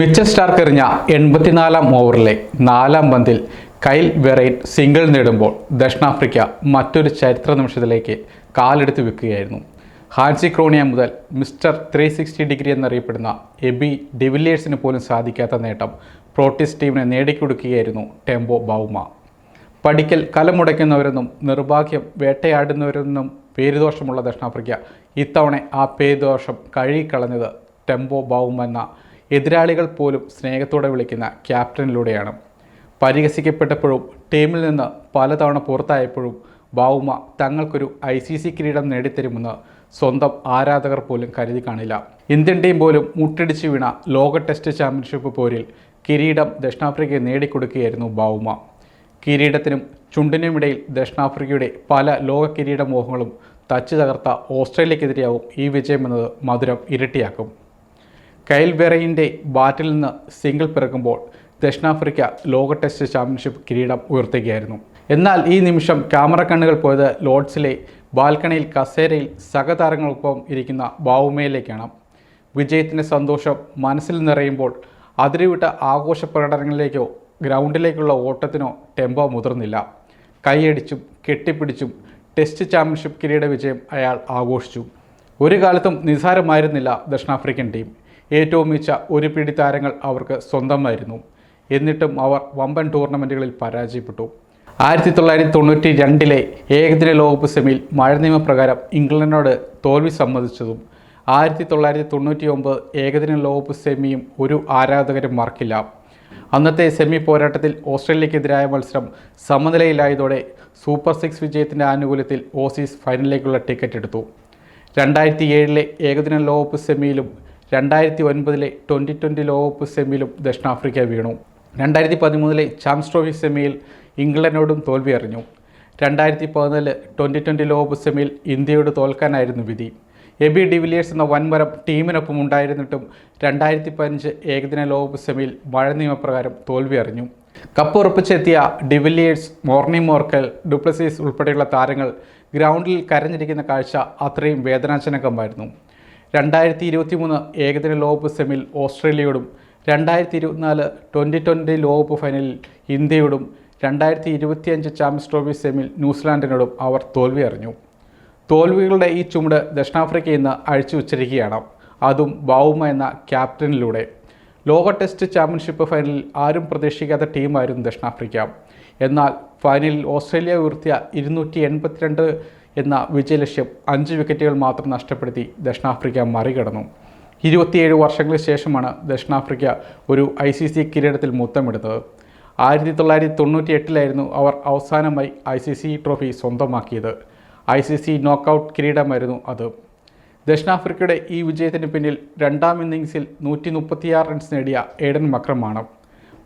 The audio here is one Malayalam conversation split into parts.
മിച്ചൽ സ്റ്റാർക്ക് എൺപത്തിനാലാം ഓവറിലെ നാലാം പന്തിൽ കൈൽ വെറൈൻ സിംഗിൾ നേടുമ്പോൾ ദക്ഷിണാഫ്രിക്ക മറ്റൊരു ചരിത്ര നിമിഷത്തിലേക്ക് കാലെടുത്ത് വെക്കുകയായിരുന്നു. ഹാൻസി ക്രോണിയ മുതൽ മിസ്റ്റർ ത്രീ സിക്സ്റ്റി ഡിഗ്രി എന്നറിയപ്പെടുന്ന എബി ഡിവിലിയേഴ്സിന് പോലും സാധിക്കാത്ത നേട്ടം പ്രോട്ടീസ് ടീമിനെ നേടിക്കൊടുക്കുകയായിരുന്നു ടെമ്പോ ബൗമ പഠിക്കൽ കലമുടയ്ക്കുന്നവരെന്നും നിർഭാഗ്യം വേട്ടയാടുന്നവരെന്നും പേരുദോഷമുള്ള ദക്ഷിണാഫ്രിക്ക ഇത്തവണ ആ പേരുദോഷം കഴുകിക്കളഞ്ഞത് ടെമ്പോ ബൗമ എന്ന എതിരാളികൾ പോലും സ്നേഹത്തോടെ വിളിക്കുന്ന ക്യാപ്റ്റനിലൂടെയാണ്. പരിഹസിക്കപ്പെട്ടപ്പോഴും ടീമിൽ നിന്ന് പലതവണ പുറത്തായപ്പോഴും ബാവുമ തങ്ങൾക്കൊരു ഐ സി സി കിരീടം നേടിത്തരുമെന്ന് സ്വന്തം ആരാധകർ പോലും കരുതി കാണില്ല. ഇന്ത്യൻ ടീം പോലും മുട്ടിടിച്ച് വീണ ലോക ടെസ്റ്റ് ചാമ്പ്യൻഷിപ്പ് പോരിൽ കിരീടം ദക്ഷിണാഫ്രിക്കയെ നേടിക്കൊടുക്കുകയായിരുന്നു ബാവുമ കിരീടത്തിനും ചുണ്ടിനുമിടയിൽ ദക്ഷിണാഫ്രിക്കയുടെ പല ലോക കിരീട മോഹങ്ങളും തച്ചു തകർത്ത ഓസ്ട്രേലിയക്കെതിരെയാവും ഈ വിജയമെന്നത് മധുരം ഇരട്ടിയാക്കും. കൈൽ വെറയിന്റെ ബാറ്റിൽ നിന്ന് സിംഗിൾ പിറക്കുമ്പോൾ ദക്ഷിണാഫ്രിക്ക ലോക ടെസ്റ്റ് ചാമ്പ്യൻഷിപ്പ് കിരീടം ഉയർത്തുകയായിരുന്നു. എന്നാൽ ഈ നിമിഷം ക്യാമറ കണ്ണുകൾ പോയത് ലോഡ്സിലെ ബാൽക്കണിയിൽ കസേരയിൽ സഹതാരങ്ങൾക്കൊപ്പം ഇരിക്കുന്ന ബാവുമയിലേക്കാണ്. വിജയത്തിന്റെ സന്തോഷം മനസ്സിൽ നിറയുമ്പോൾ അതിരുവിട്ട ആഘോഷ പ്രകടനങ്ങളിലേക്കോ ഗ്രൗണ്ടിലേക്കുള്ള ഓട്ടത്തിനോ ടെമ്പോ മുതിർന്നില്ല. കൈയടിച്ചും കെട്ടിപ്പിടിച്ചും ടെസ്റ്റ് ചാമ്പ്യൻഷിപ്പ് കിരീട വിജയം അയാൾ ആഘോഷിച്ചു. ഒരു കാലത്തും നിസ്സാരമായിരുന്നില്ല ദക്ഷിണാഫ്രിക്കൻ ടീം. ഏറ്റവും മികച്ച ഒരു പിടി താരങ്ങൾ അവർക്ക് സ്വന്തമായിരുന്നു. എന്നിട്ടും അവർ വമ്പൻ ടൂർണമെന്റുകളിൽ പരാജയപ്പെട്ടു. ആയിരത്തി തൊള്ളായിരത്തി തൊണ്ണൂറ്റി രണ്ടിലെ ഏകദിന ലോകകപ്പ് സെമിയിൽ മഴ നിയമപ്രകാരം ഇംഗ്ലണ്ടിനോട് തോൽവി സമ്മതിച്ചതും ആയിരത്തി തൊള്ളായിരത്തി തൊണ്ണൂറ്റി ഒമ്പത് ഏകദിന ലോകകപ്പ് സെമിയും ഒരു ആരാധകരും മറക്കില്ല. അന്നത്തെ സെമി പോരാട്ടത്തിൽ ഓസ്ട്രേലിയക്കെതിരായ മത്സരം സമനിലയിലായതോടെ സൂപ്പർ സിക്സ് വിജയത്തിന്റെ ആനുകൂല്യത്തിൽ ഓസീസ് ഫൈനലിലേക്കുള്ള ടിക്കറ്റ് എടുത്തു. രണ്ടായിരത്തി ഏഴിലെ ഏകദിന ലോകകപ്പ് സെമിയിലും രണ്ടായിരത്തി ഒൻപതിലെ ട്വന്റി ട്വന്റി ലോകകപ്പ് സെമിയിലും ദക്ഷിണാഫ്രിക്ക വീണു. രണ്ടായിരത്തി പതിമൂന്നിലെ ചാമ്പ്യൻസ് ട്രോഫി സെമിയിൽ ഇംഗ്ലണ്ടിനോടും തോൽവി അറിഞ്ഞു. രണ്ടായിരത്തി പതിനാല് ട്വന്റി ട്വന്റി ലോകകപ്പ് സെമിയിൽ ഇന്ത്യയോട് തോൽക്കാനായിരുന്നു വിധി. എബി ഡിവിലിയേഴ്സ് എന്ന വൻമരം ടീമിനൊപ്പം ഉണ്ടായിരുന്നിട്ടും രണ്ടായിരത്തി പതിനഞ്ച് ഏകദിന ലോകകപ്പ് സെമിയിൽ മഴ നിയമപ്രകാരം തോൽവി അറിഞ്ഞു. Cup ഉറപ്പിച്ചെത്തിയ de Villiers Morne Morkel Du Plessis ഉൾപ്പെടെയുള്ള താരങ്ങൾ ഗ്രൗണ്ടിൽ കരഞ്ഞിരിക്കുന്ന കാഴ്ച അത്രയും വേദനാജനകമായിരുന്നു. രണ്ടായിരത്തി ഇരുപത്തി മൂന്ന് ഏകദിന ലോകകപ്പ് സെമിൽ ഓസ്ട്രേലിയയോടും രണ്ടായിരത്തി ഇരുപത്തിനാല് ട്വന്റി ട്വന്റി ലോകകപ്പ് ഫൈനലിൽ ഇന്ത്യയോടും രണ്ടായിരത്തി ഇരുപത്തിയഞ്ച് ചാമ്പ്യൻസ് ട്രോഫി സെമിൽ ന്യൂസിലാൻഡിനോടും അവർ തോൽവി അറിഞ്ഞു തോൽവികളുടെ ഈ ചുമട് ദക്ഷിണാഫ്രിക്ക ഇന്ന് അഴിച്ചു വച്ചിരിക്കുകയാണ്. അതും ബൗമ എന്ന ക്യാപ്റ്റനിലൂടെ. ലോക ടെസ്റ്റ് ചാമ്പ്യൻഷിപ്പ് ഫൈനലിൽ ആരും പ്രതീക്ഷിക്കാത്ത ടീമായിരുന്നു ദക്ഷിണാഫ്രിക്ക. എന്നാൽ ഫൈനലിൽ ഓസ്ട്രേലിയ ഉയർത്തിയ ഇരുന്നൂറ്റി എൺപത്തിരണ്ട് എന്ന വിജയലക്ഷ്യം അഞ്ച് വിക്കറ്റുകൾ മാത്രം നഷ്ടപ്പെടുത്തി ദക്ഷിണാഫ്രിക്ക മറികടന്നു. ഇരുപത്തിയേഴ് വർഷങ്ങൾക്ക് ശേഷമാണ് ദക്ഷിണാഫ്രിക്ക ഒരു ഐ സി സി കിരീടത്തിൽ മുത്തമെടുത്തത് ആയിരത്തി തൊള്ളായിരത്തി തൊണ്ണൂറ്റി എട്ടിലായിരുന്നു അവർ അവസാനമായി ഐ സി സി ട്രോഫി സ്വന്തമാക്കിയത്. ഐ സി സി നോക്കൗട്ട് കിരീടമായിരുന്നു അത്. ദക്ഷിണാഫ്രിക്കയുടെ ഈ വിജയത്തിന് പിന്നിൽ രണ്ടാം ഇന്നിങ്സിൽ നൂറ്റി മുപ്പത്തിയാറ് റൺസ് നേടിയ ഏഡൻ മക്രമാണ്.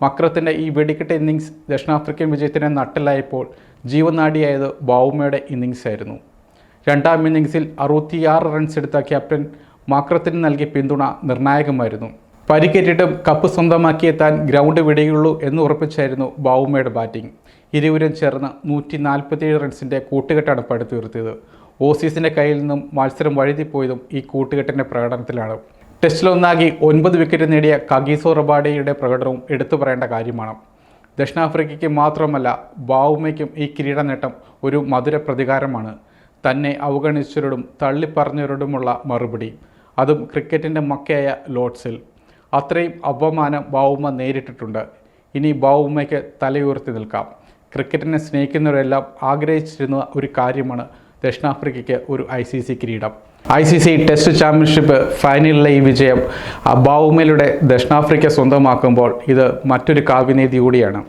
മക്രത്തിന്റെ ഈ വെടിക്കെട്ട് ഇന്നിങ്സ് ദക്ഷിണാഫ്രിക്കൻ വിജയത്തിന് നട്ടലായപ്പോൾ ജീവനാടിയായത് ബൗമയുടെ ഇന്നിങ്സ് ആയിരുന്നു രണ്ടാം ഇന്നിങ്സിൽ അറുപത്തിയാറ് റൺസ് എടുത്ത ക്യാപ്റ്റൻ മക്രത്തിന് നൽകിയ പിന്തുണ നിർണായകമായിരുന്നു. പരിക്കേറ്റിട്ടും കപ്പ് സ്വന്തമാക്കിയെത്താൻ ഗ്രൗണ്ട് വിടുകയുള്ളൂ എന്ന് ഉറപ്പിച്ചായിരുന്നു ബൗമയുടെ ബാറ്റിംഗ്. ഇരുവരും ചേർന്ന് നൂറ്റി നാൽപ്പത്തിയേഴ് റൺസിന്റെ കൂട്ടുകെട്ടാണ് പടുത്തുയർത്തിയത്. ഓസീസിന്റെ കയ്യിൽ നിന്നും മത്സരം വഴുതിപ്പോയതും ഈ കൂട്ടുകെട്ടിന്റെ പ്രകടനത്തിലാണ്. ടെസ്റ്റിലൊന്നാകി ഒൻപത് വിക്കറ്റ് നേടിയ കഗീസോ റബാഡയുടെ പ്രകടനവും എടുത്തു പറയേണ്ട കാര്യമാണ്. ദക്ഷിണാഫ്രിക്കയ്ക്ക് മാത്രമല്ല ബാവുമയ്ക്കും ഈ കിരീട നേട്ടം ഒരു മധുര പ്രതികാരമാണ്. തന്നെ അവഗണിച്ചവരോടും തള്ളിപ്പറഞ്ഞവരോടുമുള്ള മറുപടി. അതും ക്രിക്കറ്റിന്റെ മക്കയായ ലോഡ്സിൽ അത്രയും അപമാനം ബാവുമ നേരിട്ടിട്ടുണ്ട്. ഇനി ബാവുമയ്ക്ക് തലയുയർത്തി നിൽക്കാം. ക്രിക്കറ്റിനെ സ്നേഹിക്കുന്നവരെല്ലാം ആഗ്രഹിച്ചിരുന്ന ഒരു കാര്യമാണ് ദക്ഷിണാഫ്രിക്കയ്ക്ക് ഒരു ഐ കിരീടം. I C C test championship ഫൈനലിലെ ഈ വിജയം ബാവുമയിലൂടെ ദക്ഷിണാഫ്രിക്ക സ്വന്തമാക്കുമ്പോൾ ഇത് മറ്റൊരു കാവ്യനീതി കൂടിയാണ്.